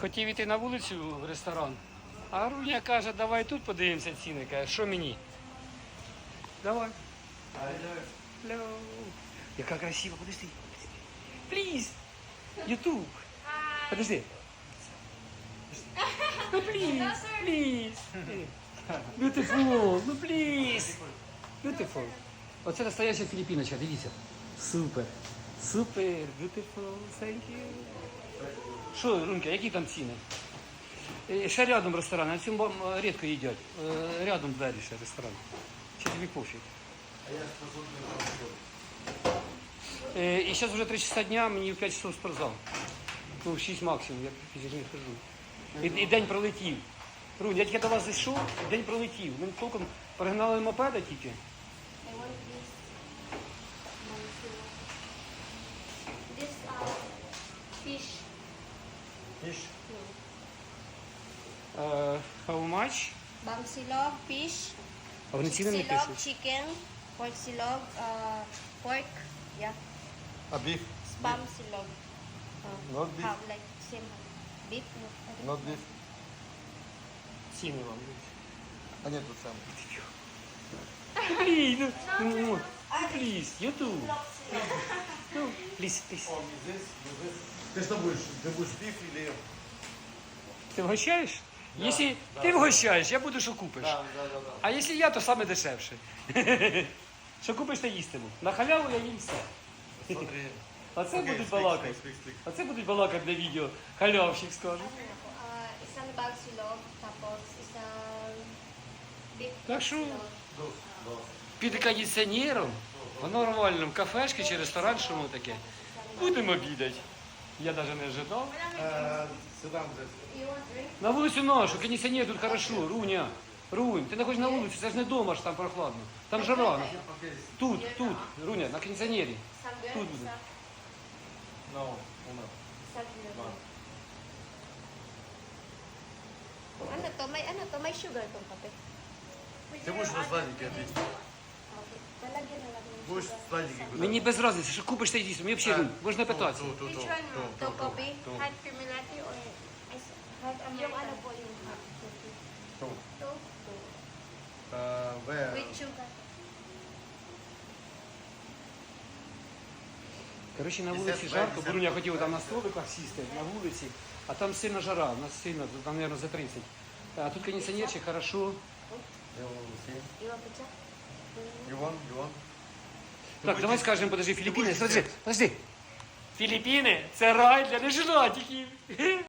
Хотів іти на вулицю в ресторан, а Руня каже, давай тут подивимося ціни. Каже, що мені? Давай. Hello. Яка красива, подожди. Please. YouTube. Подожди. Ну, please, please. Beautiful, ну, please. Beautiful. Оце настояща філіпіночка, дивіться. Супер. Супер, beautiful, thank you. Що, Рунька, які там ціни? Е, Ще рядом ресторан, на цьому рідко їдять. Е, Рядом далі ще ресторан. Чи тобі пофіг? Е, І зараз вже 3 часа дня, мені в 5 часов спортзал. Ну, в 6 максимум, я фізично хожу. І, і день пролетів. Рунь, я тільки до вас зайшов, день пролетів. Ми толком перегнали мопеда тільки. This uh, fish. Fish. Е, how much? Bang silog, fish. Ціни silog, chicken. Pork silog, uh, pork. Yeah. A beef. Spam silog. Uh, Not beef. How, like same. Beef? No. Not beef. Ціни вам. А нет, тут сам. Блін, ну, ну, please, YouTube. Ну, please, please. Ты что будешь? Ты будешь биф или... Ти вгощаєш? Якщо ти вгощаєш, я буду, що купиш. Да, да, да, да. А якщо я, то саме дешевше. Що купиш, то їстиму. На халяву я їм все. Смотри. Оце Окей, будуть speak, балакати. speak. Оце будуть балакати для відео. Халявщик скаже. Uh, isang bag silog, tapos isang beef Так що silog. Під кондиціонером, в нормальному кафешці чи ресторанчому таке. Будемо обідати. Я навіть не ожидав. Drink? На вулицю нашу, кондиціонер тут хорошо, Руня. Рунь, ти не хочеш на вулицю, це ж не вдома ж там прохладно. Там жара. Тут, тут, Руня, на кондиціонері. Тут буде. Ano to? May ano to? May sugar tong kape. Ты будешь на Будешь sugar. сладенький куда? Мені без разниці, що купиш та їсти. Мені взагалі, Рунь, можна питатися. Which one or ano po yung hot? With sugar. Коротше, на вулиці жарко, десерт. бо Руня хотіла там на столиках сісти, на вулиці, а там сильно жара, у нас сильно, там, мабуть, за 30. А тут кондиціонерчик, хорошо. You want see? You want pizza? You want? You want? Так, давай скажемо, подожди, Філіппіни, подожди, подожди. Філіппіни – це рай для неженатиків.